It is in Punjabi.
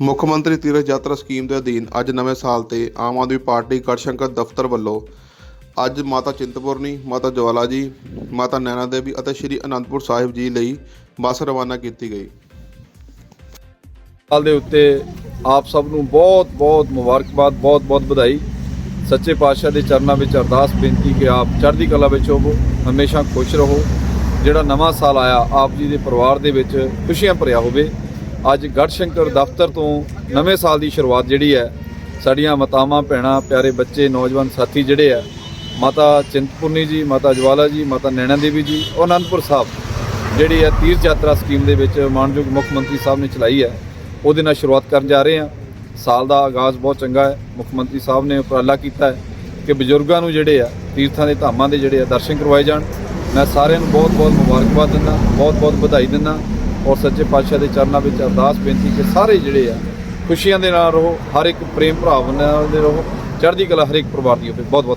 ਮੁੱਖ ਮੰਤਰੀ ਤੀਰਥ ਯਾਤਰਾ ਸਕੀਮ ਦੇ ਅਧੀਨ ਅੱਜ ਨਵੇਂ ਸਾਲ ਤੇ ਆਮ ਆਦਮੀ ਪਾਰਟੀ ਗੜਸ਼ੰਕਰ ਦਫ਼ਤਰ ਵੱਲੋਂ ਅੱਜ ਮਾਤਾ ਚਿੰਤਪੁਰਨੀ, ਮਾਤਾ ਜਵਾਲਾ ਜੀ, ਮਾਤਾ ਨੈਣਾ ਦੇਵੀ ਅਤੇ ਸ਼੍ਰੀ ਅਨੰਦਪੁਰ ਸਾਹਿਬ ਜੀ ਲਈ ਬੱਸ ਰਵਾਨਾ ਕੀਤੀ ਗਈ। ਸਾਲ ਦੇ ਉੱਤੇ ਆਪ ਸਭ ਨੂੰ ਬਹੁਤ ਬਹੁਤ ਮੁਬਾਰਕਬਾਦ, ਬਹੁਤ ਬਹੁਤ ਵਧਾਈ। ਸੱਚੇ ਪਾਤਸ਼ਾਹ ਦੇ ਚਰਨਾਂ ਵਿੱਚ ਅਰਦਾਸ ਬੇਨਤੀ ਕਿ ਆਪ ਚੜ੍ਹਦੀ ਕਲਾ ਵਿੱਚ ਹੋਵੋ, ਹਮੇਸ਼ਾ ਖੁਸ਼ ਰਹੋ। ਜਿਹੜਾ ਨਵਾਂ ਸਾਲ ਆਇਆ, ਆਪ ਜੀ ਦੇ ਪਰਿਵਾਰ ਦੇ ਵਿੱਚ ਖੁਸ਼ੀਆਂ ਭਰਿਆ ਹੋਵੇ। ਅੱਜ ਗੜਸ਼ੰਕਰ ਦਫ਼ਤਰ ਤੋਂ ਨਵੇਂ ਸਾਲ ਦੀ ਸ਼ੁਰੂਆਤ ਜਿਹੜੀ ਹੈ, ਸਾਡੀਆਂ ਮਾਤਾਵਾਂ, ਭੈਣਾਂ, ਪਿਆਰੇ ਬੱਚੇ, ਨੌਜਵਾਨ ਸਾਥੀ ਜਿਹੜੇ ਆ ਮਾਤਾ ਚਿੰਤਪੁਰਨੀ ਜੀ, ਮਾਤਾ ਜਵਾਲਾ ਜੀ, ਮਾਤਾ ਨੈਣਾ ਦੇਵੀ ਜੀ ਔਰ ਅਨੰਦਪੁਰ ਸਾਹਿਬ, ਜਿਹੜੀ ਹੈ ਤੀਰਥ ਯਾਤਰਾ ਸਕੀਮ ਦੇ ਵਿੱਚ ਮਾਨਯੋਗ ਮੁੱਖ ਮੰਤਰੀ ਸਾਹਿਬ ਨੇ ਚਲਾਈ ਹੈ, ਉਹਦੇ ਨਾਲ ਸ਼ੁਰੂਆਤ ਕਰਨ ਜਾ ਰਹੇ ਹਾਂ। ਸਾਲ ਦਾ ਆਗਾਜ਼ ਬਹੁਤ ਚੰਗਾ ਹੈ, ਮੁੱਖ ਮੰਤਰੀ ਸਾਹਿਬ ਨੇ ਉਪਰਾਲਾ ਕੀਤਾ ਹੈ ਕਿ ਬਜ਼ੁਰਗਾਂ ਨੂੰ ਜਿਹੜੇ ਆ, ਤੀਰਥਾਂ ਦੇ ਧਾਮਾਂ ਦੇ ਜਿਹੜੇ ਆ ਦਰਸ਼ਨ ਕਰਵਾਏ ਜਾਣ। ਮੈਂ ਸਾਰਿਆਂ ਨੂੰ ਬਹੁਤ ਬਹੁਤ ਮੁਬਾਰਕਬਾਦ ਦਿੰਦਾ ਬਹੁਤ ਬਹੁਤ ਵਧਾਈ ਦਿੰਦਾ। ਔਰ ਸੱਚੇ ਪਾਤਸ਼ਾਹ ਦੇ ਚਰਨਾਂ ਵਿੱਚ ਅਰਦਾਸ ਬੇਨਤੀ ਕਿ ਸਾਰੇ ਜਿਹੜੇ ਆ, ਖੁਸ਼ੀਆਂ ਦੇ ਨਾਲ ਰਹੋ, ਹਰ ਇੱਕ ਪ੍ਰੇਮ ਭਾਵਨਾ ਨਾਲ ਦੇ ਰਹੋ, ਚੜ੍ਹਦੀ ਕਲਾ ਹਰ ਇੱਕ ਪਰਿਵਾਰ ਦੀ ਹੋਵੇ। ਬਹੁਤ ਬਹੁਤ